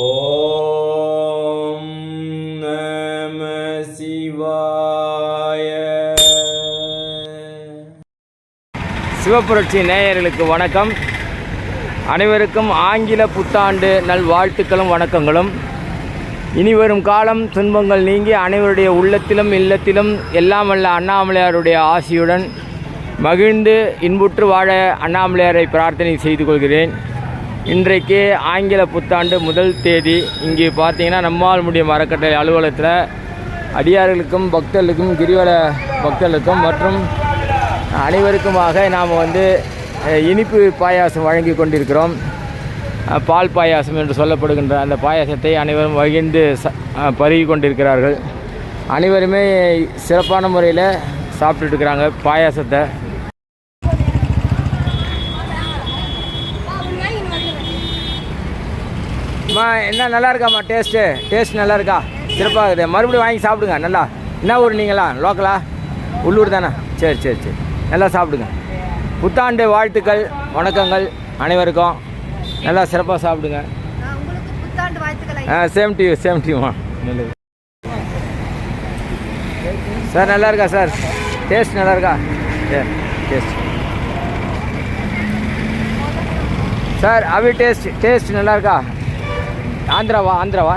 ஓம் நம சிவாய சிவப்புரட்சி நேயர்களுக்கு வணக்கம். அனைவருக்கும் ஆங்கில புத்தாண்டு நல்வாழ்த்துக்களும் வணக்கங்களும். இனி வரும் காலம் துன்பங்கள் நீங்கி அனைவருடைய உள்ளத்திலும் இல்லத்திலும் எல்லாம் வல்ல அண்ணாமலையாருடைய ஆசியுடன் மகிழ்ந்து இன்புற்று வாழ அண்ணாமலையாரை பிரார்த்தனை செய்து கொள்கிறேன். இன்றைக்கு ஆங்கில புத்தாண்டு முதல் தேதி. இங்கே பார்த்தீங்கன்னா நம்மால் முடியும் அறக்கட்டளை அலுவலகத்தில் அடியார்களுக்கும் பக்தர்களுக்கும் கிரிவல பக்தர்களுக்கும் மற்றும் அனைவருக்குமாக நாம் வந்து இனிப்பு பாயாசம் வழங்கி கொண்டிருக்கிறோம். பால் பாயாசம் என்று சொல்லப்படுகின்ற அந்த பாயாசத்தை அனைவரும் வகிந்து ச பருகி கொண்டிருக்கிறார்கள். அனைவருமே சிறப்பான முறையில் சாப்பிட்டுட்டு இருக்கிறாங்க பாயாசத்தை. அம்மா என்ன நல்லா இருக்காம்மா டேஸ்ட்டு டேஸ்ட் நல்லா இருக்கா சிறப்பாக இருக்குது மறுபடியும் வாங்கி சாப்பிடுங்க. நல்லா. என்ன ஊர் நீங்களா? லோக்கலா உள்ளூர் தானே? சரி சரி சரி. நல்லா சாப்பிடுங்க. புத்தாண்டு வாழ்த்துக்கள் வணக்கங்கள் அனைவருக்கும். நல்லா சிறப்பாக சாப்பிடுங்க. ஆ சேம் டியூ சேம் டியூமா நல்லது சார் நல்லா இருக்கா சார் டேஸ்ட் நல்லா இருக்கா சரி டேஸ்ட் சார் அவி டேஸ்ட் டேஸ்ட் நல்லா இருக்கா ஆந்திராவா ஆந்திராவா?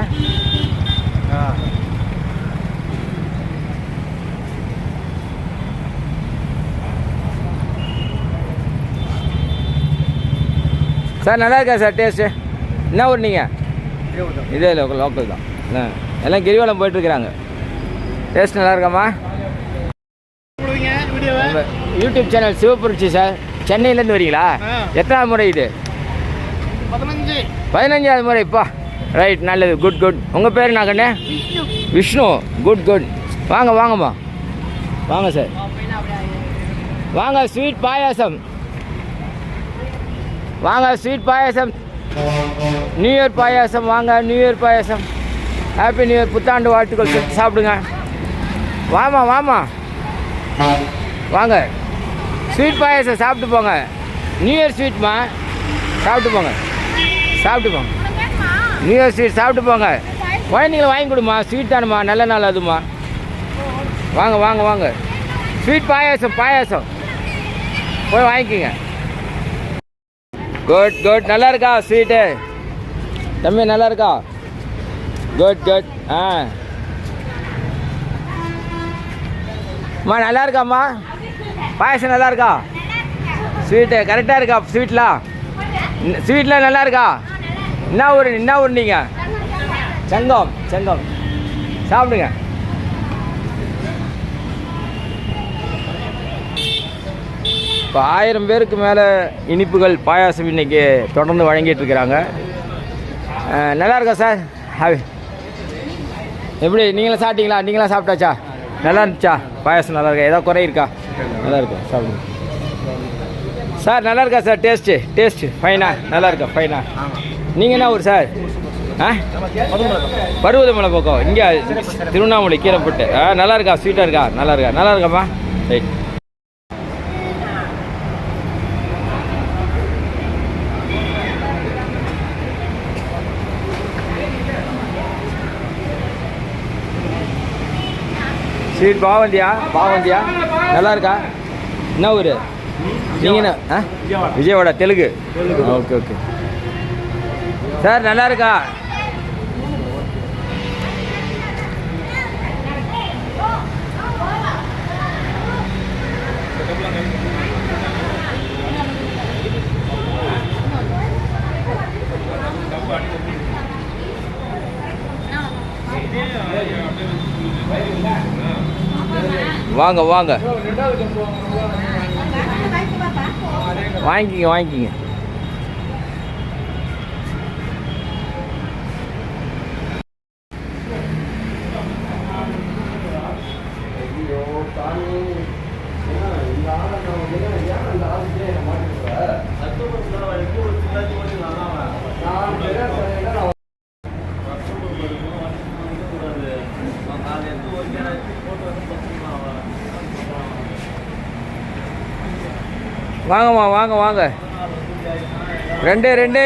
சார் நல்லா இருக்கா சார் டேஸ்ட்டு என்ன ஊர் நீங்கள் இதே லோக்கல் லோக்கல் தான். எல்லாம் கிரிவலம் போயிட்டுருக்குறாங்க. டேஸ்ட் நல்லா இருக்காம்மா? யூடியூப் சேனல் சிவபுரட்சி சார். சென்னையிலேருந்து வரீங்களா? எத்தனாவது முறை இது? பதினஞ்சு. பதினஞ்சாவது முறை இப்போ ரைட் நல்லது. குட் குட் உங்கள் பேர் என்ன கண்ணே? விஷ்ணு. குட் குட் வாங்க வாங்கம்மா. வாங்க சார் வாங்க ஸ்வீட் பாயாசம். வாங்க sweet payasam. New year payasam. வாங்க new year payasam. Happy new year புத்தாண்டு வாழ்த்துக்கள் சொல்லிட்டு சாப்பிடுங்க. வாமா வாமா. வாங்க. ஸ்வீட் பாயாசம் சாப்பிட்டு போங்க. நியூ இயர் ஸ்வீட்மா சாப்பிட்டு போங்க. சாப்பிட்டு போங்க. நியூ ஸ்வீட் சாப்பிட்டு போங்க. குழந்தைங்களை வாங்கி கொடுமா ஸ்வீட் தானுமா நல்ல நாள் அதுமா வாங்க வாங்க வாங்க. ஸ்வீட் பாயாசம் பாயாசம். போய் வாங்கிக்கோங்க. குட் குட் நல்லா இருக்கா ஸ்வீட்டு தம்பி நல்லா இருக்கா? குட் குட் ஆ. அம்மா நல்லா இருக்காம்மா? பாயசம் நல்லா இருக்கா? ஸ்வீட்டு கரெக்டாக இருக்கா ஸ்வீட்லாம் ஸ்வீட்லாம் நல்லா இருக்கா? என்ன ஊர் என்ன ஊர் நீங்கள் செங்கம் செங்கம். சாப்பிடுங்க. இப்போ ஆயிரம் பேருக்கு மேலே இனிப்புகள் பாயாசம் இன்னைக்கு தொடர்ந்து வழங்கிட்டு இருக்கிறாங்க. நல்லா இருக்கா சார்? ஹாய். எப்படி நீங்களும் சாப்பிட்டீங்களா? நீங்களாம் சாப்பிட்டாச்சா? நல்லா இருந்துச்சா? பாயாசம் நல்லா இருக்கா? ஏதாவது குறை இருக்கா? நல்லா இருக்கா? சாப்பிடுங்க. சார் நல்லா இருக்கா சார்? டேஸ்ட்டு டேஸ்ட்டு ஃபைனா நல்லா இருக்கா? ஃபைனா நீங்கள் என்ன ஊர் சார்? ஆ? பருவதமலை பக்கம். இங்கே திருவண்ணாமலை கீரைப்பட்டு ஆ நல்லா இருக்கா? ஸ்வீட்டாக இருக்கா? நல்லா இருக்கா? நல்லா இருக்காம்மா ரைட் ஸ்வீட் பாவந்தியா? பாவந்தியா? நல்லா இருக்கா? என்ன ஊர்? நீங்கள் என்ன? ஆ? Vijayawada Telugu. Okay okay. Sir நல்லா இருக்கா? வாங்க வாங்க. வாங்கிக்கிங்க வாங்கிக்கிங்க. வாங்கம்மா வாங்க வாங்க. ரெண்டே ரெண்டே.